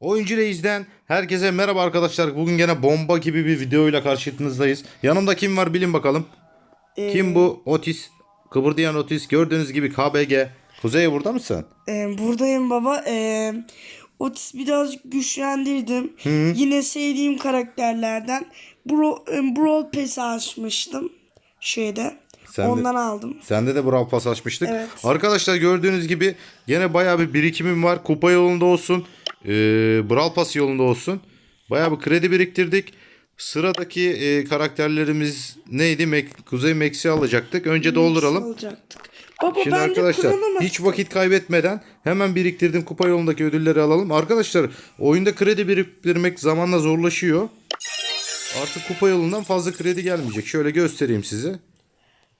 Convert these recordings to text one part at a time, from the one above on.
Oyuncu Reis'den herkese merhaba arkadaşlar. Bugün gene bomba gibi bir videoyla karşınızdayız. Yanımda kim var bilin bakalım. Ee, Kim bu? Otis. Kıvırdayan Otis. Gördüğünüz gibi KBG. Kuzey burada mısın? e, buradayım baba. E, Otis birazcık güçlendirdim. Yine sevdiğim karakterlerden. Bro, e, Brawl Pass'i açmıştım. Şeyde. Sen de- Ondan aldım. Sende de Brawl Pass açmıştık. Evet. Arkadaşlar gördüğünüz gibi gene bayağı bir birikimim var. Kupa yolunda olsun. E, Brawl Pass yolunda olsun. Bayağı bir kredi biriktirdik. Sıradaki e, karakterlerimiz neydi? Mek- Kuzey Max'i alacaktık. Önce dolduralım. Alacaktık. Baba Şimdi arkadaşlar hiç vakit kaybetmeden hemen biriktirdim kupa yolundaki ödülleri alalım. Arkadaşlar oyunda kredi biriktirmek zamanla zorlaşıyor. Artık kupa yolundan fazla kredi gelmeyecek. Şöyle göstereyim size.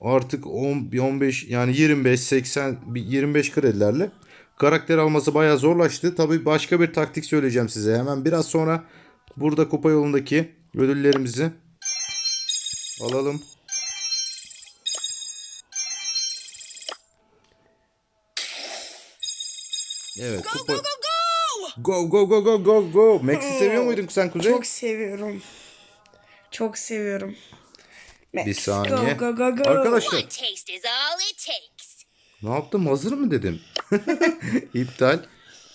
Artık 10, 15 yani 25 80 bir 25 kredilerle karakter alması bayağı zorlaştı. Tabii başka bir taktik söyleyeceğim size. Hemen biraz sonra burada kupa yolundaki ödüllerimizi alalım. Evet. kupa... Go go go go go go. Max'i seviyor muydun sen Kuzey? Çok seviyorum. Çok seviyorum. Max, Bir saniye. Go, go, go, go. Arkadaşlar One taste is all it takes. ne yaptım hazır mı dedim. İptal.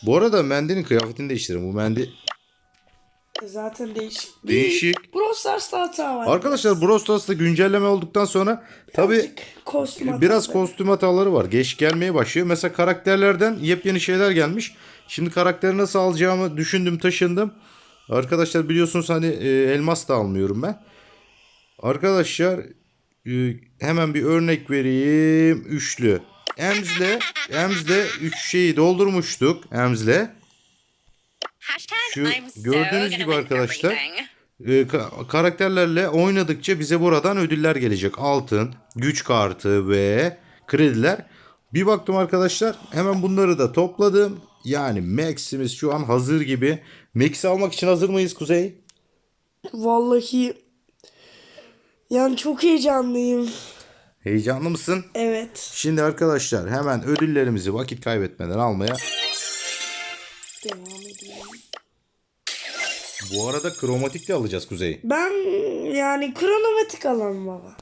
Bu arada Mendy'nin kıyafetini değiştirdim. Bu Mendy Zaten değişik. Değişik. Brawl Stars'ta hata var. Arkadaşlar Brawl Stars'ta güncelleme olduktan sonra tabi kostüm biraz hataları. kostüm hataları var. Geç gelmeye başlıyor. Mesela karakterlerden yepyeni şeyler gelmiş. Şimdi karakteri nasıl alacağımı düşündüm taşındım. Arkadaşlar biliyorsunuz hani e, elmas da almıyorum ben. Arkadaşlar e, hemen bir örnek vereyim. Üçlü. Emz'le Emz'le üç şeyi doldurmuştuk. Emz'le. Şu gördüğünüz gibi arkadaşlar, e, ka- karakterlerle oynadıkça bize buradan ödüller gelecek. Altın, güç kartı ve krediler. Bir baktım arkadaşlar hemen bunları da topladım. Yani Max'imiz şu an hazır gibi. Max'i almak için hazır mıyız Kuzey? Vallahi yani çok heyecanlıyım. Heyecanlı mısın? Evet. Şimdi arkadaşlar hemen ödüllerimizi vakit kaybetmeden almaya. Devam edelim. Bu arada kromatik de alacağız Kuzey. Ben yani kronometrik alalım baba.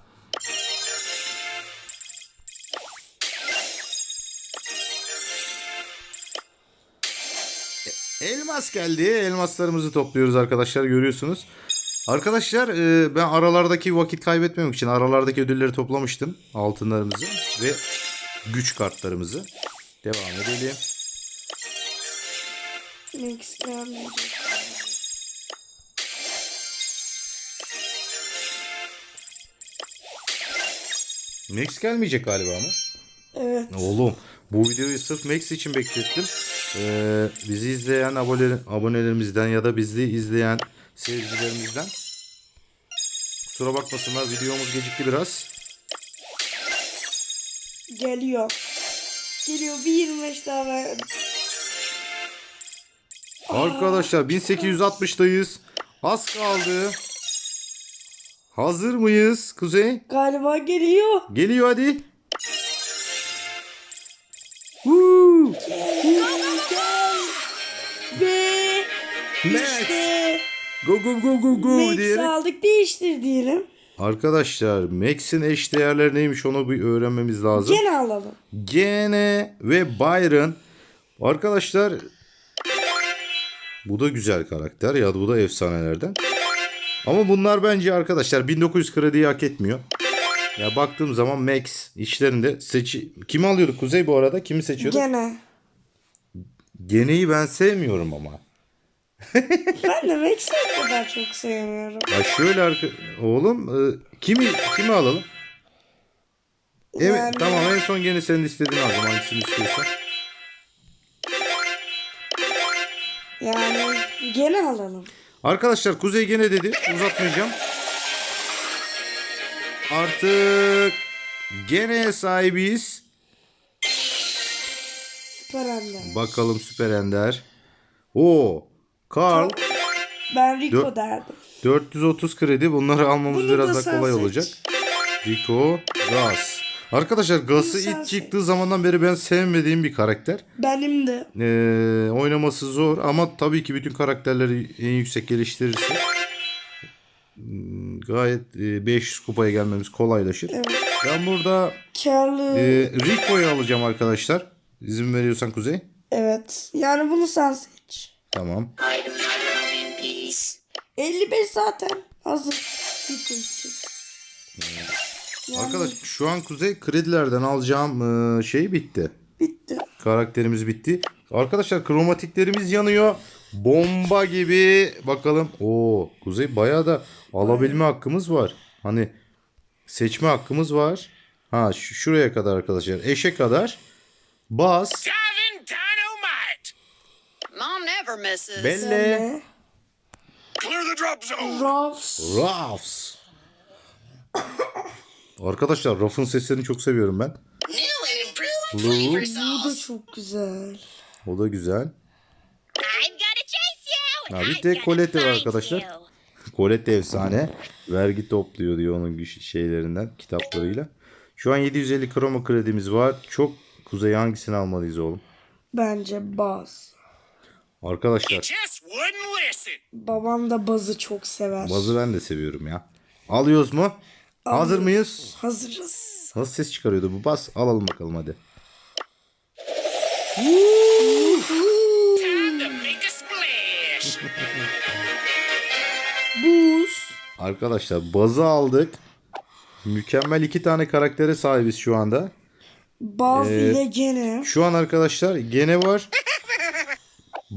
Elmas geldi. Elmaslarımızı topluyoruz arkadaşlar görüyorsunuz. Arkadaşlar e, ben aralardaki vakit kaybetmemek için aralardaki ödülleri toplamıştım. Altınlarımızı ve güç kartlarımızı. Devam edelim. Max gelmeyecek. Max gelmeyecek galiba mı? Evet. Oğlum bu videoyu sırf Max için beklettim. Ee, bizi izleyen abone, abonelerimizden ya da bizi izleyen seyircilerimizden kusura bakmasınlar videomuz gecikti biraz. Geliyor. Geliyor bir 25 daha ver. Arkadaşlar 1860'dayız. Az kaldı. Hazır mıyız Kuzey? Galiba geliyor. Geliyor hadi. Woo! Ve Max. işte Go go go go go diyerek. aldık değiştir diyelim. Arkadaşlar Max'in eş değerleri neymiş onu bir öğrenmemiz lazım. Gene alalım. Gene ve Byron. Arkadaşlar bu da güzel karakter ya bu da efsanelerden. Ama bunlar bence arkadaşlar 1900 krediyi hak etmiyor. Ya baktığım zaman Max işlerinde seçi... Kimi alıyorduk Kuzey bu arada? Kimi seçiyorduk? Gene. Gene'yi ben sevmiyorum ama. Ben de Max'i kadar çok sevmiyorum. Ya şöyle arka... Oğlum e, kimi kimi alalım? Evet Yani- tamam en son gene senin istediğini aldım hangisini istiyorsan. Yani gene alalım. Arkadaşlar Kuzey gene dedi. Uzatmayacağım. Artık gene sahibiyiz. Süper anne. Bakalım Süper Ender. O Karl Ben Rico derdim. 430 kredi. Bunları almamız Bunu biraz da sen kolay seç. olacak. Rico Gas. Arkadaşlar sen ilk seç. çıktığı zamandan beri ben sevmediğim bir karakter. Benim de. Ee, oynaması zor ama tabii ki bütün karakterleri en yüksek geliştirirse hmm, gayet e, 500 kupaya gelmemiz kolaylaşır. Evet. Ben burada Karlı. e, Rico'yu alacağım arkadaşlar. İzin veriyorsan Kuzey. Evet. Yani bunu sen seç. Tamam. 55 zaten hazır. Yani Arkadaş şu an Kuzey kredilerden alacağım e, şey bitti. bitti. Karakterimiz bitti. Arkadaşlar kromatiklerimiz yanıyor. Bomba gibi. Bakalım. Oo, Kuzey bayağı da alabilme hakkımız var. Hani seçme hakkımız var. Ha şu- şuraya kadar arkadaşlar. Eşe kadar. Bas. Never misses. Belle. Belle. Clear the drop zone! Ruffs. Ruffs. Arkadaşlar Ruff'ın seslerini çok seviyorum ben. New and improved Blue. flavor Bu da çok güzel. O da güzel. I'm gonna chase you. Ha, bir gonna Colette var arkadaşlar. Colette efsane. Vergi topluyor diyor onun güç- şeylerinden, kitaplarıyla. Şu an 750 kroma kredimiz var. Çok Kuzey hangisini almalıyız oğlum? Bence Baz. Arkadaşlar! Babam da Baz'ı çok sever. bazı ben de seviyorum ya. Alıyoruz mu? Hazır mıyız? Hazırız. Nasıl ses çıkarıyordu bu bas? Alalım bakalım hadi. Buz. Arkadaşlar bazı aldık. Mükemmel iki tane karaktere sahibiz şu anda. Baz Ee, ile gene. Şu an arkadaşlar gene var.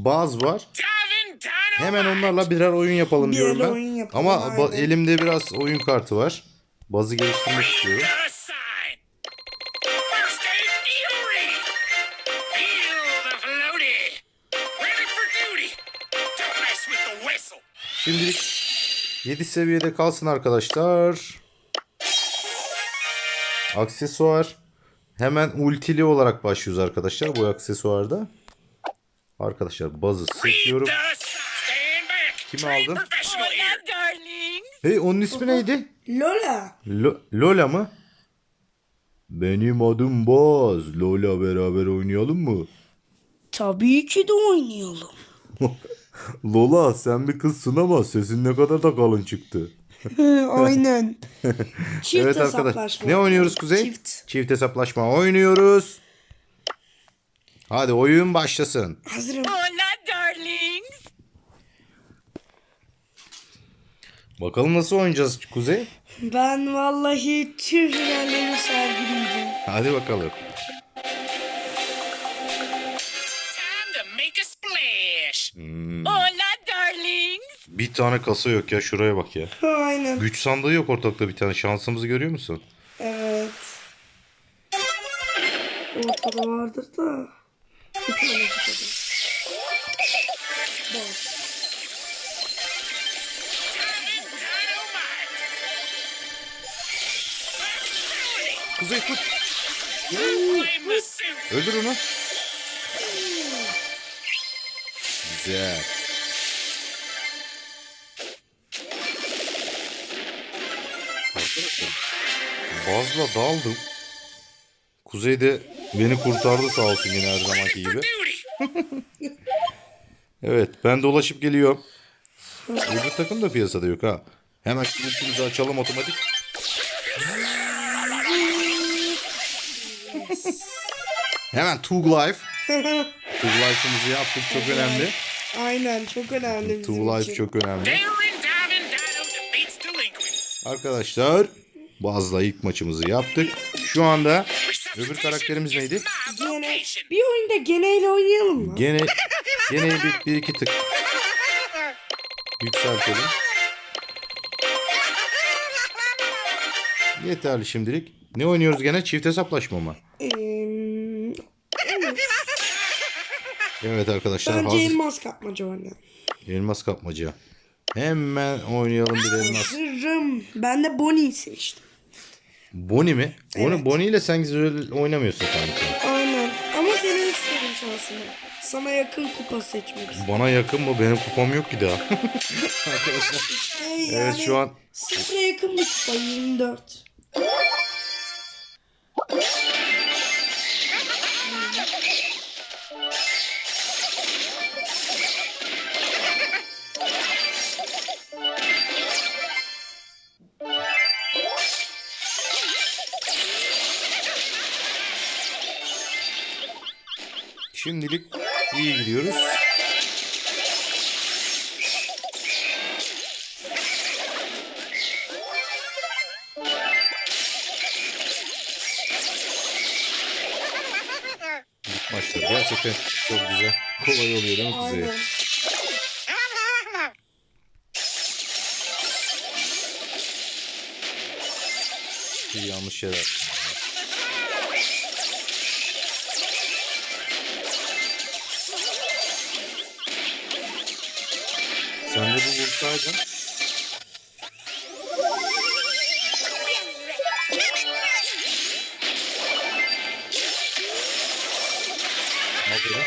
Baz var. Hemen onlarla birer oyun yapalım Bir diyorum ben. oyun yapalım, Ama ba- aynen. elimde biraz oyun kartı var. Bazı geliştirmek istiyorum. Şimdilik 7 seviyede kalsın arkadaşlar. Aksesuar. Hemen ultili olarak başlıyoruz arkadaşlar bu aksesuarda. Arkadaşlar bazı seçiyorum. Kimi darlings. Hey onun ismi neydi? Lola. Lo- Lola mı? Benim adım Baz. Lola beraber oynayalım mı? Tabii ki de oynayalım. Lola sen bir kızsın ama sesin ne kadar da kalın çıktı. Aynen. Çift evet arkadaş. hesaplaşma. Ne oynuyoruz Kuzey? Çift. Çift hesaplaşma oynuyoruz. Hadi oyun başlasın. Hazırım. Hola darlings. Bakalım nasıl oynayacağız Kuzey? Ben vallahi tüm finallerimi sergileyeceğim. Hadi bakalım. Time to make a splash! Hola darlings. Bir tane kasa yok ya şuraya bak ya. Aynen. Güç sandığı yok ortalıkta bir tane. Şansımızı görüyor musun? Evet. Ortada vardır da. Bir tane çıkadı. Bak. Diving Dynamite! Kuzey tut. Öldür onu. Güzel. Bazla daldım. Kuzey de beni kurtardı sağ olsun yine her zamanki gibi. Duty! Evet ben dolaşıp geliyorum. Öbür takım da piyasada yok ha. Hemen ultimizi açalım otomatik. Hemen Tug Life. Tug Life'ımızı yaptık çok önemli. Aynen çok önemli Tug bizim Life için. çok önemli. Arkadaşlar Baz'la ilk maçımızı yaptık. Şu anda öbür karakterimiz neydi? Gene, bir oyunda geneyle oynayalım mı? Gene gene bir, bir iki tık yükseltelim. Yeterli şimdilik. Ne oynuyoruz gene? Çift hesaplaşma mı? Ee, Evet arkadaşlar bence hazır. elmas kapmaca oynayalım. Elmas kapmaca. Hemen oynayalım bir elmas. Hazırım. Ben de Bonnie'yi seçtim. Bonnie mi? Bonnie, Evet. Bonnie ile sen güzel oynamıyorsun sanki. Aynen. Ama senin istedim şansını. Sana yakın kupa seçmek istedim. Bana yakın mı? Benim kupam yok ki daha. arkadaşlar. Evet yani şu an Sıfıra yakın bir kupa 24. Şimdilik iyi gidiyoruz. Maçlar gerçekten çok güzel. Kolay oluyor değil mi Kuzey? Aynen. Bir yanlış şeyler. Sen de bir vursaydın. Aferin.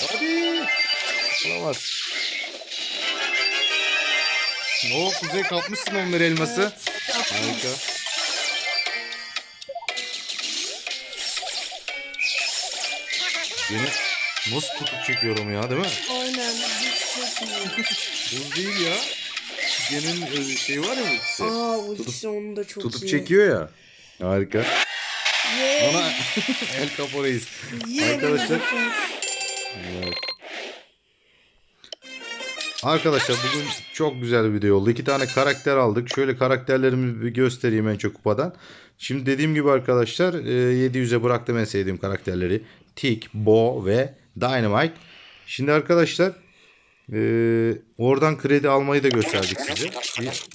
Hadi. Olamaz. Oo kuzey kapmışsın onları elması. Harika. Beni nasıl tutup çekiyorum ya değil mi? Aynen. Buz değil ya. Genin e, şey var ya bu ikisi. Aa ultisi onu da çok Tutup iyi. çekiyor ya. Harika. Ye, Ona El ye Arkadaşlar. Evet. Arkadaşlar bugün çok güzel bir video oldu. İki tane karakter aldık. Şöyle karakterlerimi bir göstereyim en çok kupadan. Şimdi dediğim gibi arkadaşlar e, 700'e bıraktım en sevdiğim karakterleri. Tick, Bo ve Dynamite. Şimdi arkadaşlar e, oradan kredi almayı da gösterdik size.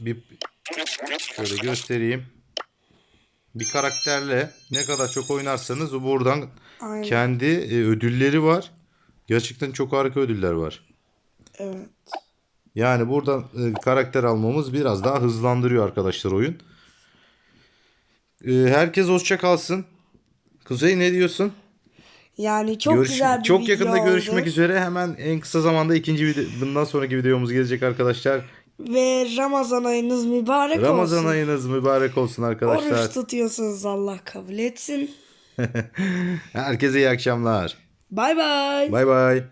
Bir, bir şöyle göstereyim. Bir karakterle ne kadar çok oynarsanız buradan Aynen. kendi e, ödülleri var. Gerçekten çok harika ödüller var. Evet. Yani buradan e, karakter almamız biraz daha hızlandırıyor arkadaşlar oyun. E, herkes hoşça kalsın. Kuzey ne diyorsun? Yani çok Görüş- güzel bir çok video yakında görüşmek oldu. üzere. Hemen en kısa zamanda ikinci video, bundan sonraki videomuz gelecek arkadaşlar. Ve Ramazan ayınız mübarek Ramazan olsun. ayınız mübarek olsun arkadaşlar. Oruç tutuyorsunuz Allah kabul etsin. Herkese iyi akşamlar. Bay bay. Bay bay.